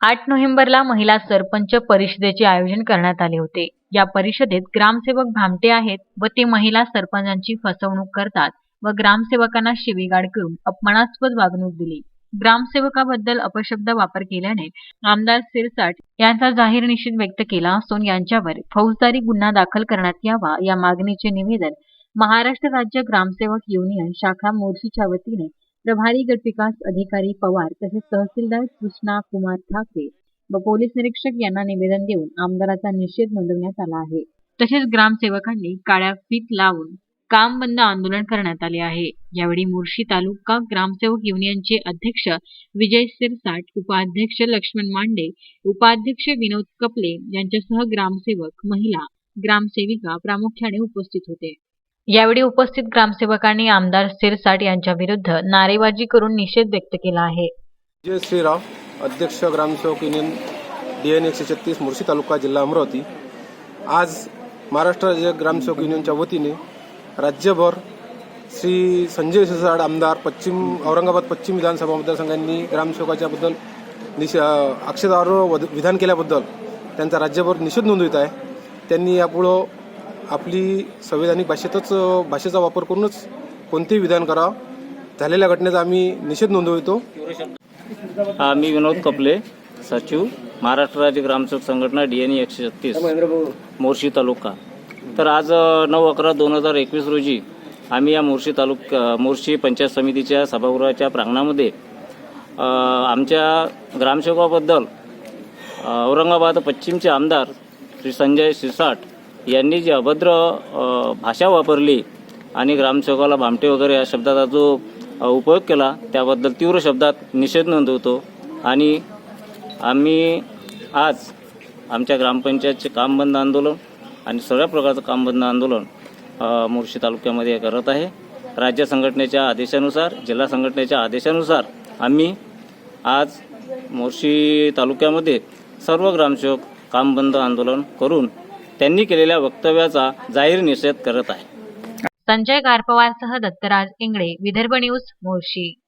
आठ नोव्हेंबरला महिला सरपंच परिषदेचे आयोजन करण्यात आले होते. या परिषदेत ग्रामसेवक भामटे आहेत व ते महिला सरपंचांची फसवणूक करतात व ग्रामसेवकांना शिवीगाळ करून अपमानास्पद वागणूक दिली. ग्रामसेवकाबद्दल अपशब्द वापर केल्याने आमदार सिरसाट यांचा जाहीर निषेध व्यक्त केला असून यांच्यावर फौजदारी गुन्हा दाखल करण्यात यावा या मागणीचे निवेदन महाराष्ट्र राज्य ग्रामसेवक युनियन शाखा मोर्शीच्या वतीने प्रभारी गट विकास अधिकारी पवार तसेच तहसीलदार कृष्णा कुमार ठाकरे व पोलीस निरीक्षक यांना निवेदन देऊन आमदाराचा निषेध नोंदवण्यात आला आहे. तसेच ग्रामसेवकांनी काळ्या फीत लावून काम बंद आंदोलन करण्यात आले आहे. यावेळी मुर्शी तालुका ग्रामसेवक युनियनचे अध्यक्ष विजय सिरसाट उपाध्यक्ष लक्ष्मण मांडे उपाध्यक्ष विनोद कपले यांच्यासह ग्रामसेवक महिला ग्रामसेविका प्रामुख्याने उपस्थित होते. यावेळी उपस्थित ग्रामसेवकांनी आमदार सिरसाट यांच्या विरुद्ध नारेबाजी करून निषेध व्यक्त केला आहे. जय श्रीराव अध्यक्ष ग्रामसेवक युनियन डी एन एकशे छत्तीस मुर्शी तालुका जिल्हा अमरावती. आज महाराष्ट्र राज्य ग्रामसेवक युनियनच्या वतीने राज्यभर श्री संजय सिरसाट आमदार पश्चिम औरंगाबाद पश्चिम विधानसभा मतदारसंघांनी ग्रामसेवकाच्याबद्दल निष आक्षेपार्ह वद- विधान केल्याबद्दल त्यांचा राज्यभर निषेध नोंदवित आहे. त्यांनी यापुढं आपली संविधानिक भाषेतच भाषेचा वापर करूनच कोणतेही विधान करावं झालेल्या घटनेचा आम्ही निषेध नोंदवितो. मी विनोद कपले सचिव महाराष्ट्र राज्य ग्रामसेवक संघटना डीएनई एकशे छत्तीस मोर्शी तालुका. तर आज नऊ अकरा दोन हजार एकवीस रोजी आम्ही या मोर्शी तालुका मोर्शी पंचायत समितीच्या सभागृहाच्या प्रांगणामध्ये आमच्या ग्रामसेवकाबद्दल औरंगाबाद पश्चिमचे आमदार श्री संजय सिरसाट यांनी जी अभद्र भाषा वापरली आणि ग्रामसेवकाला भामटे वगैरे या शब्दाचा जो उपयोग केला त्याबद्दल तीव्र शब्दात निषेध नोंदवतो. आणि आम्ही आज आमच्या ग्रामपंचायतचे काम बंद आंदोलन आणि सगळ्या प्रकारचं काम बंद आंदोलन अ, मोर्शी तालुक्यामध्ये करत आहे. राज्य संघटनेच्या आदेशानुसार जिल्हा संघटनेच्या आदेशानुसार आम्ही आज मोर्शी तालुक्यामध्ये सर्व ग्रामसेवक काम बंद आंदोलन करून त्यांनी केलेल्या वक्तव्याचा जाहीर निषेध करत आहे. संजय गारपवारसह दत्तराज इंगळे विदर्भ न्यूज मोर्शी